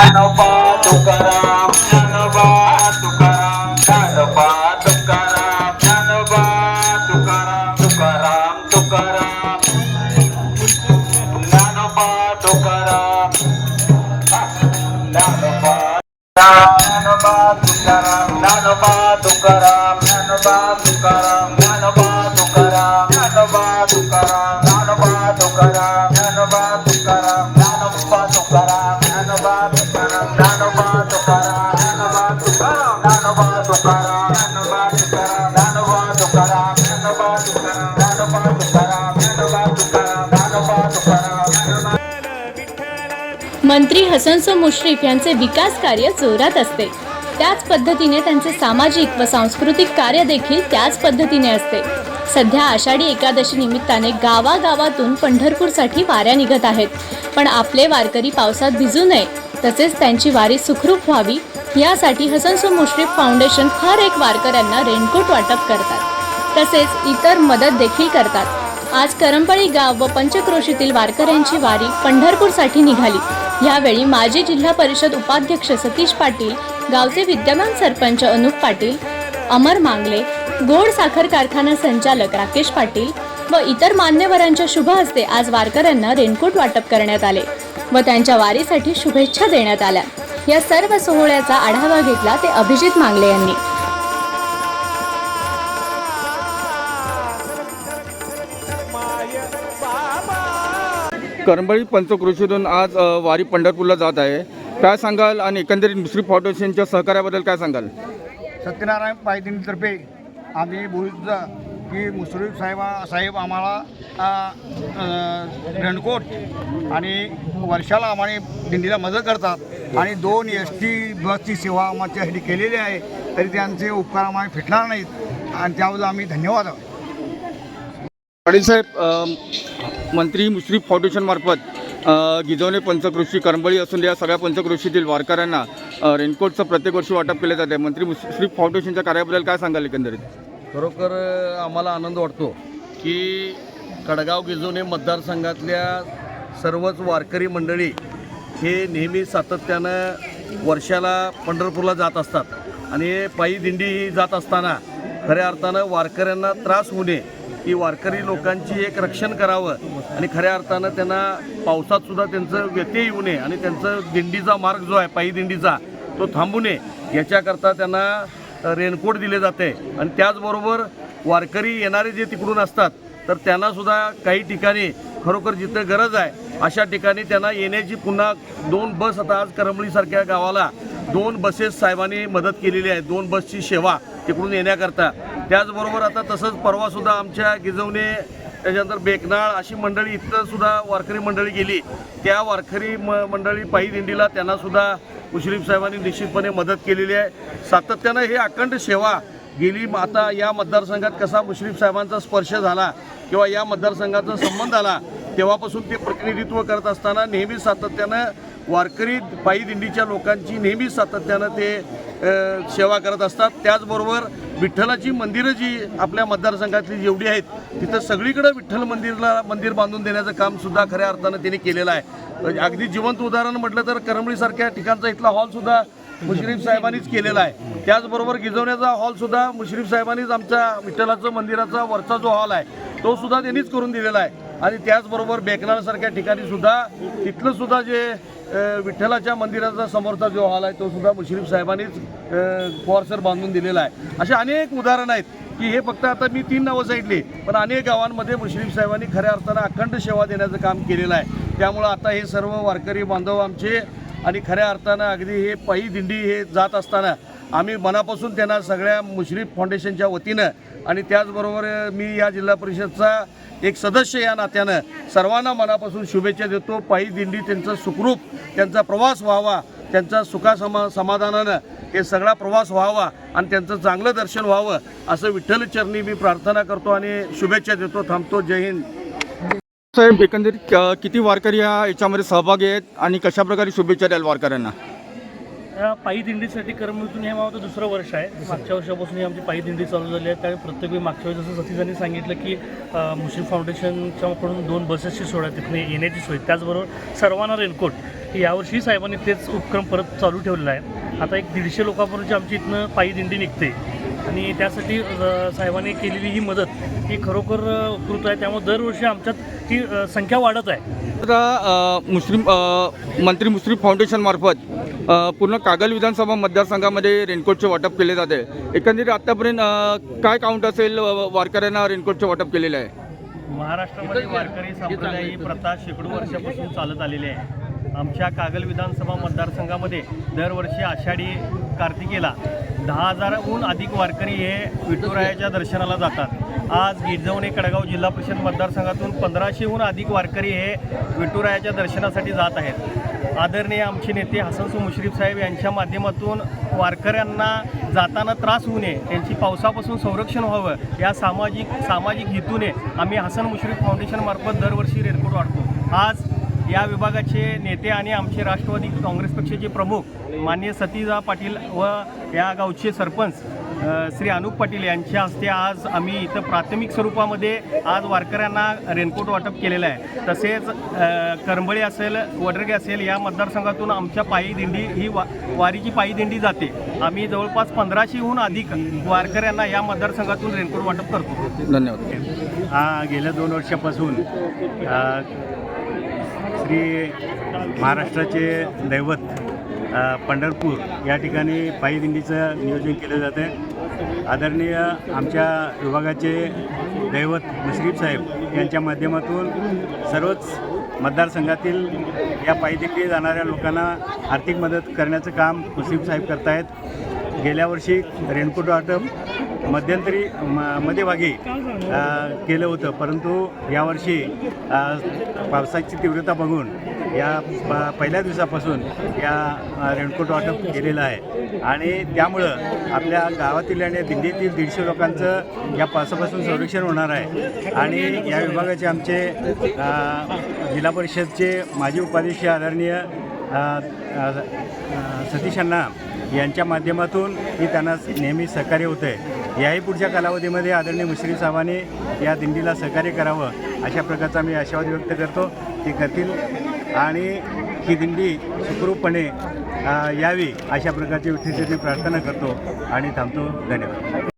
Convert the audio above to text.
गणपा तुकाराम गणपा तुकाराम गणपा तुकाराम गणपा तुकाराम तुकाराम तुकाराम गणपा तुकाराम गणपा गणपा तुकाराम गणपा तुकाराम गणपा तुकाराम गणपा तुकाराम गणपा तुकाराम गणपा तुकाराम गणपा तुकाराम गणपा तुकाराम गणपा मंत्री हसनसो मुश्रीफ यांचे विकास कार्य जोरात असते. त्याच पद्धतीने त्यांचे सामाजिक व सांस्कृतिक कार्य देखील त्याच पद्धतीने असते. सध्या आषाढी एकादशी निमित्ताने गावागावातून पंढरपूरसाठी वाऱ्या निघत आहेत. पण आपले वारकरी पावसात भिजू नये. तसेच त्यांची वारी सुखरूप व्हावी. यासाठी हसनसो मुश्रीफ फाउंडेशन हर एक वारकऱ्यांना रेनकोट वाटप करतात. तसेच इतर मदत देखील करतात. आज करंपळी गाव व पंचक्रोशीतील वारकऱ्यांची वारी पंढरपूरसाठी निघाली. यावेळी माजी जिल्हा परिषद उपाध्यक्ष सतीश पाटील गावचे विद्यमान सरपंच अनुप पाटील अमर मांगले गोड साखर कारखाना संचालक राकेश पाटील व इतर मान्यवरांच्या शुभ हस्ते आज वारकऱ्यांना रेनकोट वाटप करण्यात आले व त्यांच्या वारीसाठी शुभेच्छा देण्यात आल्या. या सर्व सोहळ्याचा आढावा घेतला ते अभिजित मांगले यांनी. करंबळी पंचक्रोशीतून आज वारी पंढरपूरला जात आहे. काय सांगाल आणि एकंदरीत मुश्रीफ फाउंडेशनच्या सहकार्याबद्दल काय सांगाल? सत्यनारायण पायदिनीतर्फे आम्ही बोलतो की मुश्रीफ साहेब साहेब आम्हाला रेनकोट आणि वर्षाला आम्हाला दिंडीला मदत करतात. आणि दोन एस टी बसची सेवा आमच्यासाठी केलेली आहे तरी त्यांचे उपकार आम्हाला फिटणार नाहीत. आणि त्याबद्दल आम्ही धन्यवाद पाटील साहेब मंत्री मुश्रीफ फाउंडेशनमार्फत गिजवणे पंचकृषी करंबळी असून या सगळ्या पंचकृषीतील वारकऱ्यांना रेनकोटचं प्रत्येक वर्षी वाटप केले जाते मंत्री मुश्रीफ फाउंडेशनच्या कार्याबद्दल काय सांगाल एकंदरीत? खरोखर आम्हाला आनंद वाटतो की कडगाव गिजोने मतदारसंघातल्या सर्वच वारकरी मंडळी हे नेहमी सातत्यानं वर्षाला पंढरपूरला जात असतात. आणि पायी दिंडी ही जात असताना खऱ्या अर्थानं वारकऱ्यांना त्रास होऊ नये की वारकरी लोकांची एक रक्षण करावं आणि खऱ्या अर्थानं त्यांना पावसात सुद्धा त्यांचं व्यत्यय येऊ नये आणि त्यांचं दिंडीचा मार्ग जो आहे पायी दिंडीचा तो थांबू नये. याच्याकरता त्यांना रेनकोट दिले जाते. आणि त्याचबरोबर वारकरी येणारे जे तिकडून असतात तर त्यांना सुद्धा काही ठिकाणी खरोखर जिथं गरज आहे अशा ठिकाणी त्यांना येण्याची पुन्हा दोन बस आता आज करंबळीसारख्या गावाला दोन बसेस साहेबांनी मदत केलेली आहे. दोन बसची सेवा तिकडून येण्याकरता. त्याचबरोबर आता तसंच परवासुद्धा आमच्या गिजवणे त्याच्यानंतर बेकनाळ अशी मंडळी इथं सुद्धा वारकरी मंडळी गेली. त्या वारकरी म मंडळी पायी दिंडीला त्यांनासुद्धा मुश्रीफ साहेबांनी निश्चितपणे मदत केलेली आहे. सातत्यानं हे अखंड सेवा गेली. आता या मतदारसंघात कसा मुश्रीफ साहेबांचा स्पर्श झाला किंवा या मतदारसंघाचा संबंध आला तेव्हापासून ते प्रतिनिधित्व करत असताना नेहमी सातत्यानं वारकरी पायी दिंडीच्या लोकांची नेहमी सातत्यानं ते सेवा करत असतात. त्याचबरोबर विठ्ठलाची मंदिरं जी आपल्या मतदारसंघातली जेवढी आहेत तिथं सगळीकडं विठ्ठल मंदिरला मंदिर बांधून देण्याचं काम सुद्धा खऱ्या अर्थानं त्यांनी केलेलं आहे. म्हणजे अगदी जिवंत उदाहरण म्हटलं तर करमळीसारख्या ठिकाणचा इथला हॉलसुद्धा मुश्रीफ साहेबांनीच केलेला आहे. त्याचबरोबर गिजवण्याचा हॉलसुद्धा मुश्रीफ साहेबांनीच आमच्या विठ्ठलाचं मंदिराचा वरचा जो हॉल आहे तो सुद्धा त्यांनीच करून दिलेला आहे. आणि त्याचबरोबर बेकनाळसारख्या ठिकाणी सुद्धा तिथलं सुद्धा जे विठ्ठलाच्या मंदिराचा समोरचा जो हॉल आहे तो सुद्धा मुश्रीफ साहेबांनीच फॉरसर बांधून दिलेला आहे. असे अनेक उदाहरणं आहेत की हे फक्त आता मी तीन नावं सांगितली पण अनेक गावांमध्ये मुश्रीफ साहेबांनी खऱ्या अर्थानं अखंड सेवा देण्याचं काम केलेलं आहे. त्यामुळं आता हे सर्व वारकरी बांधव आमचे आणि खऱ्या अर्थानं अगदी हे पायी दिंडी हे जात असताना आम्ही मनापासून त्यांना सगळ्या मुश्रीफ फाउंडेशनच्या वतीनं आणि त्याचबरोबर मी या जिल्हा परिषदचा एक सदस्य या नात्यानं सर्वांना मनापासून शुभेच्छा देतो. पायी दिंडी त्यांचं सुखरूप त्यांचा प्रवास व्हावा त्यांचा सुखासमा समाधानानं हे सगळा प्रवास व्हावा आणि त्यांचं चांगलं दर्शन व्हावं असं विठ्ठलचरणी मी प्रार्थना करतो आणि शुभेच्छा देतो. थांबतो. जय हिंद. साहेब एकंदरीत किती वारकरी या याच्यामध्ये सहभागी आहेत आणि कशाप्रकारे शुभेच्छा द्याल वारकऱ्यांना? या पायी दिंडीसाठी करमणुकीतून हे माझं दुसरं वर्ष आहे. मागच्या वर्षापासून ही आमची पायी दिंडी चालू झाली आहे. त्यावेळी प्रत्येक वेळी मागच्या वेळी जसं सतीजांनी सांगितलं की मुश्रीफ फाउंडेशनच्याकडून दोन बसेसची सोय आहे. तिथने येण्याची सोय त्याचबरोबर सर्वांना रेनकोट. ही यावर्षी साहेबांनी तेच उपक्रम परत चालू ठेवलेला आहे. आता एक दीडशे लोकांपर्यंतची आमची इथनं पायी दिंडी निघते. आणि त्यासाठी साहेबांनी केलेली ही मदत ही खरोखर उपकृत आहे. त्यामुळे दरवर्षी आमच्यात ही अ, संख्या वाढत आहे. आता अ, मुस्लिम मंत्री मुस्लिम फाउंडेशनमार्फत पूर्ण कागल विधानसभा मतदारसंघामध्ये रेनकोटचे वाटप केले जाते. एकंदरीत आत्तापर्यंत काय काउंट असेल वारकऱ्यांना रेनकोटचे वाटप केलेलं आहे? महाराष्ट्रामध्ये वारकरी संप्रदाय ही प्रथा शेकडो वर्षापासून चालत आलेली आहे. आमच्या कागल विधानसभा मतदारसंघामध्ये दरवर्षी आषाढी कार्तिकेला दहा हजाराहून अधिक वारकरी हे विठुरायाच्या दर्शनाला जातात. आज गिरजवणे कडगाव जिल्हा परिषद मतदारसंघातून पंधराशेहून अधिक वारकरी हे विठुरायाच्या दर्शनासाठी जात आहेत. आदरणीय आमचे नेते हसनसू मुश्रीफ साहेब यांच्या माध्यमातून वारकऱ्यांना जाताना त्रास होऊ नये त्यांची पावसापासून संरक्षण व्हावं या सामाजिक सामाजिक हेतूने आम्ही हसन मुश्रीफ फाउंडेशनमार्फत दरवर्षी रेनकोट वाटतो आज या विभागाचे नेते आणि आमचे राष्ट्रवादी काँग्रेस पक्षाचे प्रमुख माननीय सतीजा पाटील व या गावचे सरपंच श्री अनुप पाटील यांच्या हस्ते आज आम्ही इथं प्राथमिक स्वरूपामध्ये आज वारकऱ्यांना रेनकोट वाटप केलेलं आहे. तसेच करंबळी असेल वडरगे असेल या मतदारसंघातून आमच्या पायी दिंडी ही वा वारीची पायी दिंडी जाते. आम्ही जवळपास पंधराशेहून अधिक वारकऱ्यांना या मतदारसंघातून रेनकोट वाटप करतो. धन्यवाद. हा गेल्या दोन वर्षापासून श्री महाराष्ट्राचे दैवत पंढरपूर या ठिकाणी पायी दिंडीचं नियोजन केलं जातं आहे आदरणीय आमच्या विभागाचे दैवत मुश्रीफ साहेब यांच्या माध्यमातून सर्वच मतदारसंघातील या पायी दिंडी जाणाऱ्या लोकांना आर्थिक मदत करण्याचं काम मुश्रीफ साहेब करतायत. गेल्या वर्षी रेनकोट वाटप मध्यंतरी म मध्यभागी केलं होतं. परंतु यावर्षी पावसाची तीव्रता बघून या प पहिल्या दिवसापासून या रेणकोट वाटप केलेलं आहे. आणि त्यामुळं आपल्या गावातील आणि दिंडीतील दीडशे लोकांचं या पावसापासून संरक्षण होणार आहे. आणि या विभागाचे आमचे जिल्हा परिषदचे माजी उपाध्यक्ष आदरणीय सतीश अण्णा यांच्या माध्यमातून ही त्यांना नेहमी सहकार्य होतं आहे याही पुढच्या कालावधीमध्ये आदरणीय मुश्रीफ साहेबांनी या दिंडीला सहकार्य करावं अशा प्रकारचा मी आशावाद व्यक्त करतो. ते करतील. आणि ही दिंडी सुखरूपपणे यावी अशा प्रकारची विठ्ठलची प्रार्थना करतो आणि थांबतो. धन्यवाद.